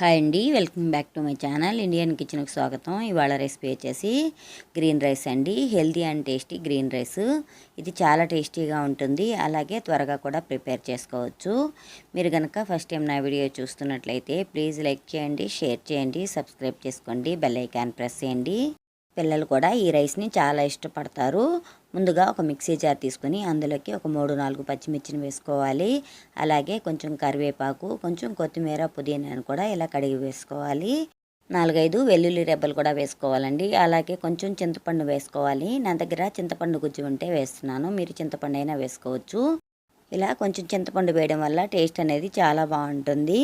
Hi అండి. Welcome back to my channel. Indian కిచెన్కి స్వాగతం. ఇవాళ రెసిపీ వచ్చేసి గ్రీన్ రైస్ అండి. Healthy and tasty green rice. ఇది చాలా టేస్టీగా ఉంటుంది. అలాగే త్వరగా కూడా ప్రిపేర్ చేసుకోవచ్చు. మీరు కనుక ఫస్ట్ టైం నా వీడియో చూస్తున్నట్లయితే ప్లీజ్ లైక్ చేయండి షేర్ చేయండి సబ్స్క్రైబ్ చేసుకోండి బెల్ ఐకాన్ ప్రెస్ చేయండి. పిల్లలు కూడా ఈ రైస్ని చాలా ఇష్టపడతారు. ముందుగా ఒక మిక్సీ జార్ తీసుకొని అందులోకి ఒక మూడు నాలుగు పచ్చిమిర్చిని వేసుకోవాలి. అలాగే కొంచెం కరివేపాకు కొంచెం కొత్తిమీర పుదీనాను కూడా ఇలా కడిగి వేసుకోవాలి. నాలుగైదు వెల్లుల్లి రెబ్బలు కూడా వేసుకోవాలండి. అలాగే కొంచెం చింతపండు వేసుకోవాలి. నా దగ్గర చింతపండు గుజ్జు ఉంటే వేస్తున్నాను. మీరు చింతపండు అయినా వేసుకోవచ్చు. ఇలా కొంచెం చింతపండు వేయడం వల్ల టేస్ట్ అనేది చాలా బాగుంటుంది.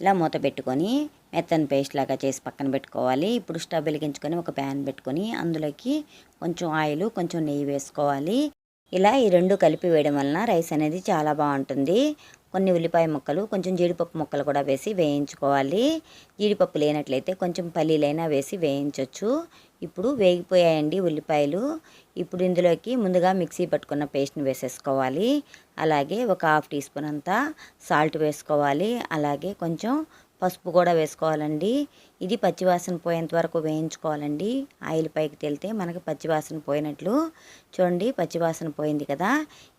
ఇలా మూత పెట్టుకొని మెత్తని పేస్ట్ లాగా చేసి పక్కన పెట్టుకోవాలి. ఇప్పుడు స్టవ్ వెలిగించుకొని ఒక ప్యాన్ పెట్టుకొని అందులోకి కొంచెం ఆయిల్ కొంచెం నెయ్యి వేసుకోవాలి. ఇలా ఈ రెండు కలిపి వేయడం వలన రైస్ అనేది చాలా బాగుంటుంది. కొన్ని ఉల్లిపాయ ముక్కలు కొంచెం జీడిపప్పు ముక్కలు కూడా వేసి వేయించుకోవాలి. జీడిపప్పు లేనట్లయితే కొంచెం పల్లీలైనా వేసి వేయించవచ్చు ఇప్పుడు వేగిపోయాయండి ఉల్లిపాయలు. ఇప్పుడు ఇందులోకి ముందుగా మిక్సీ పట్టుకున్న పేస్ట్ని వేసేసుకోవాలి. అలాగే ఒక హాఫ్ టీ స్పూన్ అంతా సాల్ట్ వేసుకోవాలి. అలాగే కొంచెం పసుపు కూడా వేసుకోవాలండి. ఇది పచ్చివాసన పోయేంత వరకు వేయించుకోవాలండి. ఆయిల్ పైకి తెలితే మనకి పచ్చివాసన పోయినట్లు. చూడండి పచ్చివాసన పోయింది కదా.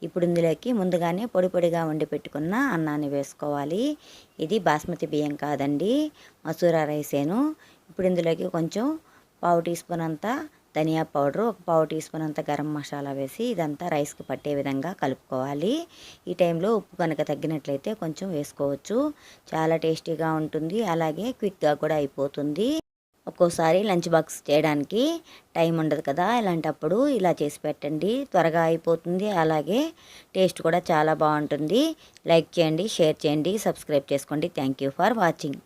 ఇప్పుడు ఇందులోకి ముందుగానే పొడి పొడిగా వండి పెట్టుకున్న అన్నాన్ని వేసుకోవాలి. ఇది బాస్మతి బియ్యం కాదండి. మసూర రైసేను. ఇప్పుడు ఇందులోకి కొంచెం పావు టీ స్పూన్ అంతా ధనియా పౌడర్ ఒక పావు టీ స్పూన్ అంత గరం మసాలా వేసి ఇదంతా రైస్కి పట్టే విధంగా కలుపుకోవాలి. ఈ టైంలో ఉప్పు కనుక తగ్గినట్లయితే కొంచెం వేసుకోవచ్చు. చాలా టేస్టీగా ఉంటుంది. అలాగే క్విక్గా కూడా అయిపోతుంది. ఒక్కోసారి లంచ్ బాక్స్ చేయడానికి టైం ఉండదు కదా. ఇలాంటప్పుడు ఇలా చేసి పెట్టండి. త్వరగా అయిపోతుంది. అలాగే టేస్ట్ కూడా చాలా బాగుంటుంది. లైక్ చేయండి షేర్ చేయండి సబ్స్క్రైబ్ చేసుకోండి. Thank you for watching.